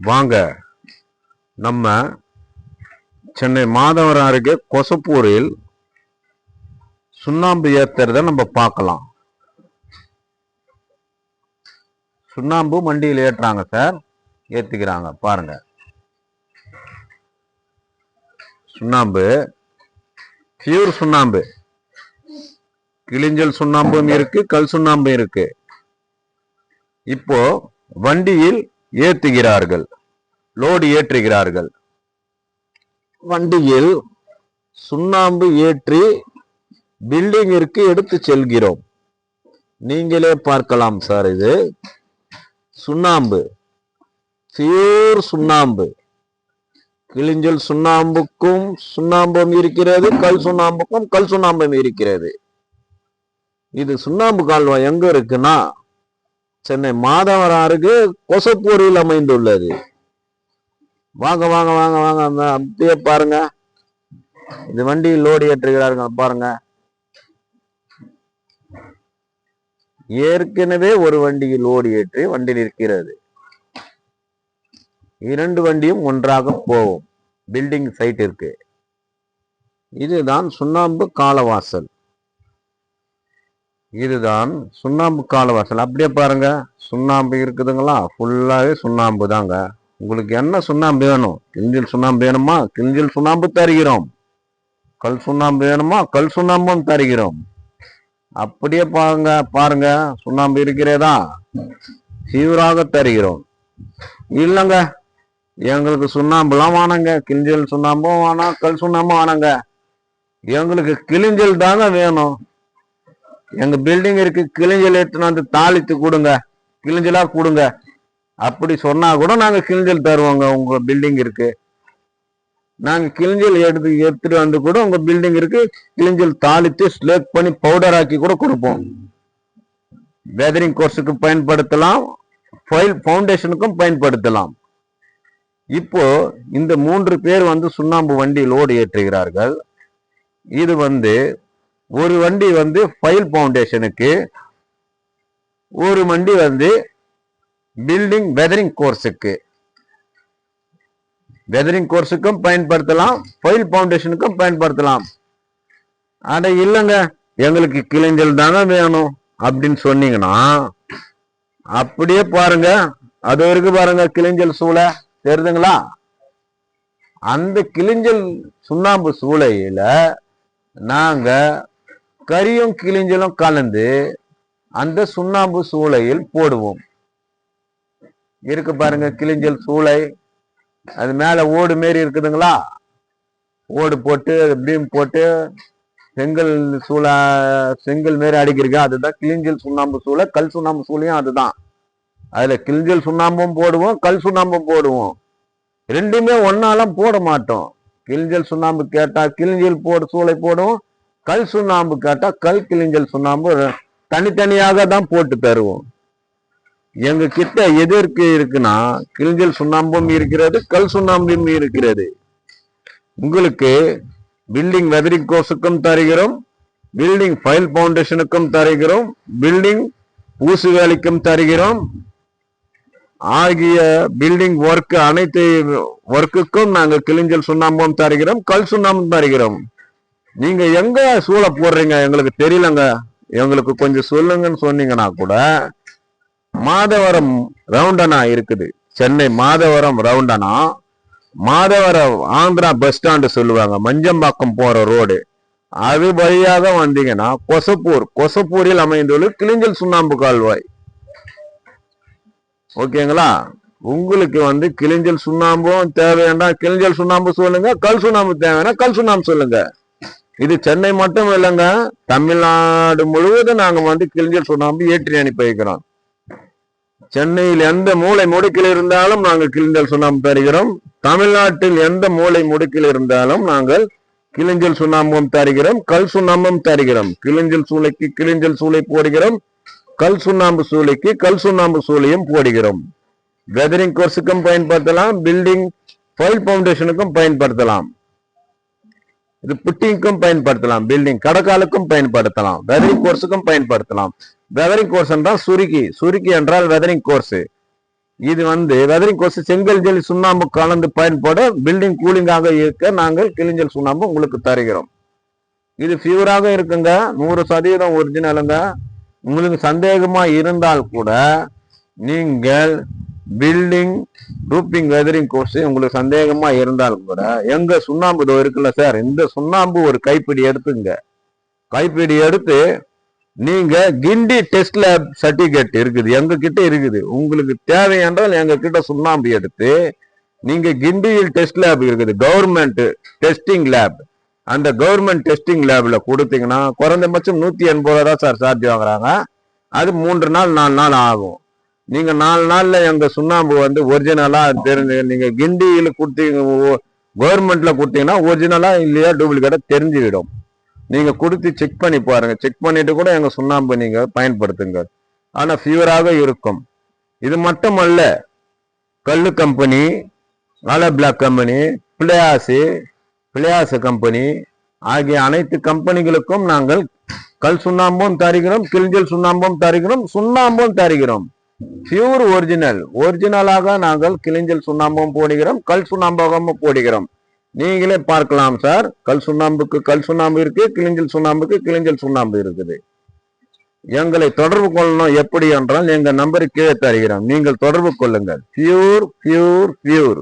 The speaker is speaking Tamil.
வாங்க. நம்ம சென்னை மாதவரம் அருகே கொசப்பூரில் சுண்ணாம்பு ஏத்துறத நம்ம பார்க்கலாம். சுண்ணாம்பு மண்டியில் ஏற்றுறாங்க சார் ஏற்றுக்கிறாங்க பாருங்க. சுண்ணாம்பு பியூர் சுண்ணாம்பு. கிளிஞ்சல் சுண்ணாம்பும் இருக்கு கல் சுண்ணாம்பும் இருக்கு. இப்போ வண்டியில் ஏற்றுகிறார்கள். லோடு ஏற்றுகிறார்கள். வண்டியில் சுண்ணாம்பு ஏற்றி பில்டிங்கிற்கு எடுத்து செல்கிறோம். நீங்களே பார்க்கலாம் சார் இது. சுண்ணாம்பு. பியூர் சுண்ணாம்பு. கிழிஞ்சல் சுண்ணாம்புக்கும் சுண்ணாம்பும் இருக்கிறது கல் சுண்ணாம்புக்கும் கல் சுண்ணாம்பும் இருக்கிறது. இது சுண்ணாம்பு கால்வாய் எங்க இருக்குன்னா சென்னை மாதவராருக்கு கொசப்பூரில் அமைந்துள்ளது. வாங்க வாங்க வாங்க வாங்க அந்த அப்படியே பாருங்க. இது வண்டி லோடு ஏற்றுகிறார்கள் பாருங்க. ஏற்கனவே ஒரு வண்டியில் லோடு ஏற்றி வண்டி நிற்கிறது. இரண்டு வண்டியும் ஒன்றாக போகும். பில்டிங் சைட் இருக்கு இதுதான் சுண்ணாம்பு காலவாசல். இதுதான் சுண்ணாம்பு காலவாசல் அப்படியே பாருங்க. சுண்ணாம்பு இருக்குதுங்களா? ஃபுல்லாகவே சுண்ணாம்பு தாங்க. உங்களுக்கு என்ன சுண்ணாம்பு வேணும்? கிஞ்சில் சுண்ணாம்பு வேணுமா? கிஞ்சில் சுண்ணாம்பு தருகிறோம். கல் சுண்ணாம்பு வேணுமா? கல் சுண்ணாம்பும் தருகிறோம். அப்படியே பாருங்க பாருங்க. சுண்ணாம்பு இருக்கிறேதா? சீவராக தருகிறோம். இல்லைங்க. எங்களுக்கு சுண்ணாம்புலாம் வேணாங்க. கிஞ்சல் சுண்ணாம்பும் வேணாம் கல் சுண்ணாம்பும் வேணாங்க. எங்களுக்கு கிழிஞ்சல் தாங்க வேணும். எங்க பில்டிங் இருக்கு கிழிஞ்சல் எடுத்துன்னு வந்து தாளித்து கொடுங்க. கிழிஞ்சலா கொடுங்க. அப்படி சொன்னா கூட நாங்க கிழிஞ்சல் தருவோங்க உங்க பில்டிங் இருக்கு. நாங்க கிழிஞ்சல் எடுத்து எடுத்துட்டு வந்து கூட உங்க பில்டிங் இருக்கு கிழிஞ்சல் தாளித்து ஸ்லேக் பண்ணி பவுடர் ஆக்கி கூட கொடுப்போம். வெதரிங் கோர்ஸுக்கு பயன்படுத்தலாம் ஃபைல் ஃபவுண்டேஷனுக்கும் பயன்படுத்தலாம். இப்போ இந்த மூன்று பேர் வந்து சுண்ணாம்பு வண்டி லோடு ஏற்றுகிறார்கள். இது வந்து ஒரு வண்டி வந்து ஃபைல் ஃபவுண்டேஷனுக்கு ஒரு வண்டி வந்து பில்டிங் வெதரிங் கோர்ஸுக்கு வெதரிங் கோர்ஸுக்கும் பயன்படுத்தலாம் ஃபைல் ஃபவுண்டேஷனுக்கும் பயன்படுத்தலாம். அட இல்லைங்க எங்களுக்கு கிளைஞ்சல் தாங்க வேணும் அப்படின்னு சொன்னீங்கன்னா அப்படியே பாருங்க அது வரைக்கும் பாருங்க கிளிஞ்சல் சூளை தெரியுதுங்களா அந்த கிளிஞ்சல் சுண்ணாம்பு சூளையில நாங்க கரியும் கிழிஞ்சலும் கலந்து அந்த சுண்ணாம்பு சூளையில் போடுவோம். இருக்கு பாருங்க கிழிஞ்சல் சூளை. அது மேல ஓடு மாரி இருக்குதுங்களா? ஓடு போட்டு பீம் போட்டு செங்கல் சூளை செங்கல் மாரி அடிக்கிறீங்க அதுதான் கிழிஞ்சல் சுண்ணாம்பு சூளை கல் சுண்ணாம்பு சூளையும் அதுதான். அதுல கிழிஞ்சல் சுண்ணாம்பும் போடுவோம் கல் சுண்ணாம்பும் போடுவோம். ரெண்டுமே ஒன்னாலாம் போட மாட்டோம். கிழிஞ்சல் சுண்ணாம்பு கேட்டா கிழிஞ்சல் போடு சூளை போடுவோம். கல் சுண்ணாம்பு கேட்டா கல் கிளிஞ்சல் சுண்ணாம்பு தனித்தனியாக தான் போட்டு தருவோம். எங்க கிட்ட எதற்கு இருக்குன்னா கிளிஞ்சல் சுண்ணாம்பும் இருக்கிறது கல் சுண்ணாம்பும் இருக்கிறது. உங்களுக்கு பில்டிங் வெதரிங் கோர்ஸுக்கும் தருகிறோம் பில்டிங் ஃபைல் ஃபவுண்டேஷனுக்கும் தருகிறோம் பில்டிங் பூசு வேலைக்கும் தருகிறோம். ஆகிய பில்டிங் ஒர்க் அனைத்து ஒர்க்குக்கும் நாங்கள் கிளிஞ்சல் சுண்ணாம்பும் தருகிறோம் கல் சுண்ணாம்பும் தருகிறோம். நீங்க எங்க சூளை போடுறீங்க? எங்களுக்கு தெரியலங்க. எங்களுக்கு கொஞ்சம் சொல்லுங்கன்னு சொன்னீங்கன்னா கூட மாதவரம் ரவுண்டனா இருக்குது. சென்னை மாதவரம் ரவுண்டனா. மாதவரம் ஆந்திரா பஸ் ஸ்டாண்டு சொல்லுவாங்க. மஞ்சம்பாக்கம் போற ரோடு. அது வழியாக வந்தீங்கன்னா கொசப்பூர். கொசப்பூரில் அமைந்துள்ள கிளிஞ்சல் சுண்ணாம்பு கால்வாய். ஓகேங்களா? உங்களுக்கு வந்து கிளிஞ்சல் சுண்ணாம்பும் தேவையாண்டா கிளிஞ்சல் சுண்ணாம்பு சொல்லுங்க. கல் சுண்ணாம்பு தேவைன்னா கல் சுண்ணாம்பு சொல்லுங்க. இது சென்னை மட்டும் இல்லைங்க. தமிழ்நாடு முழுவதும் நாங்க வந்து கிளிஞ்சல் சுண்ணாம்பு ஏற்றி அனுப்பி வைக்கிறோம். சென்னையில் எந்த மூளை முடுக்கில் இருந்தாலும் நாங்கள் கிளிஞ்சல் சுண்ணாம்பு தருகிறோம். தமிழ்நாட்டில் எந்த மூளை முடுக்கில் இருந்தாலும் நாங்கள் கிளிஞ்சல் சுண்ணாம்பும் தருகிறோம். கல் சுண்ணாம்பும் தருகிறோம். கிளிஞ்சல் சூளைக்கு கிளிஞ்சல் சூளை போடுகிறோம். கல் சுண்ணாம்பு சூளைக்கு கல் சுண்ணாம்பு சூளையும் போடுகிறோம். வெதரிங் கோர்ஸுக்கும் பயன்படுத்தலாம். பில்டிங் ஃபைல் ஃபவுண்டேஷனுக்கும் பயன்படுத்தலாம். இது புட்டிங்க்கும் பயன்படுத்தலாம் பில்டிங் கடக்காலுக்கும் பயன்படுத்தலாம் வெதரிங் கோர்ஸுக்கும் பயன்படுத்தலாம். வெதரிங் கோர்ஸ் என்றால் சுருக்கி சுருக்கி என்றால் வெதரிங் கோர்ஸ் இது வந்து வெதரிங் கோர்ஸ் செங்கல் ஜெல் சுண்ணாம்பு கலந்து பயன்பட பில்டிங் கூலிங்காக இருக்க நாங்கள் கிளிஞ்சல் சுண்ணாம்பு உங்களுக்கு தருகிறோம். இது பியூராக இருக்குங்க நூறு சதவீதம் ஒரிஜினலுங்க உங்களுக்கு சந்தேகமா இருந்தால் கூட நீங்கள் பில்டிங் ரூப்பிங் வெதரிங் கோர்ஸ் உங்களுக்கு சந்தேகமா இருந்தாலும் கூட எங்க சுண்ணாம்பு இதோ இருக்குல்ல சார் இந்த சுண்ணாம்பு ஒரு கைப்பிடி எடுத்துங்க. கைப்பிடி எடுத்து நீங்க கிண்டி டெஸ்ட் லேப் சர்டிபிகேட் இருக்குது எங்க கிட்ட இருக்குது. உங்களுக்கு தேவை என்றால் எங்க கிட்ட சுண்ணாம்பு எடுத்து நீங்க கிண்டியில் டெஸ்ட் லேப் இருக்குது கவர்மெண்ட் டெஸ்டிங் லேப் அந்த கவர்மெண்ட் டெஸ்டிங் லேப்ல கொடுத்தீங்கன்னா குறைந்தபட்சம் நூத்தி எண்பது ரூபா தான் சார் சார்ஜ் வாங்குறாங்க. அது மூன்று நாள் நாலு நாள் ஆகும். நீங்க நாலு நாள்ல எங்க சுண்ணாம்பு வந்து ஒரிஜினலா தெரிஞ்சு நீங்க கிண்டியில கொடுத்தீங்க கவர்மெண்ட்ல கொடுத்தீங்கன்னா ஒரிஜினலா இல்லையா டூப்ளிகேட்டா தெரிஞ்சுவிடும் நீங்க கொடுத்து செக் பண்ணி பாருங்க. செக் பண்ணிட்டு கூட எங்க சுண்ணாம்பு நீங்க பயன்படுத்துங்க. ஆனா ஃபியூராக இருக்கும். இது மட்டுமல்ல கல்லு கம்பெனி ஆலா பிளாக் கம்பெனி பிள்ளையாசு பிள்ளையாசு கம்பெனி ஆகிய அனைத்து கம்பெனிகளுக்கும் நாங்கள் கல் சுண்ணாம்பும் தருகிறோம் கிழிஞ்சல் சுண்ணாம்பும் தருகிறோம் சுண்ணாம்பும் தருகிறோம். பியூர் ஒரிஜினல் ஒரிஜினலாக நாங்கள் கிளிஞ்சல் சுண்ணாம்பும் போடுகிறோம் கல் சுண்ணாம்பாகவும் போடுகிறோம். நீங்களே பார்க்கலாம் சார் கல் சுண்ணாம்புக்கு கல் சுண்ணாம்பு இருக்கு கிளிஞ்சல் சுண்ணாம்புக்கு கிளிஞ்சல் சுண்ணாம்பு இருக்குது. எங்களை தொடர்பு கொள்ளணும் எப்படி என்றால் எங்கள் நம்பருக்கு கீழே தருகிறோம். நீங்கள் தொடர்பு கொள்ளுங்கள். Pure pure pure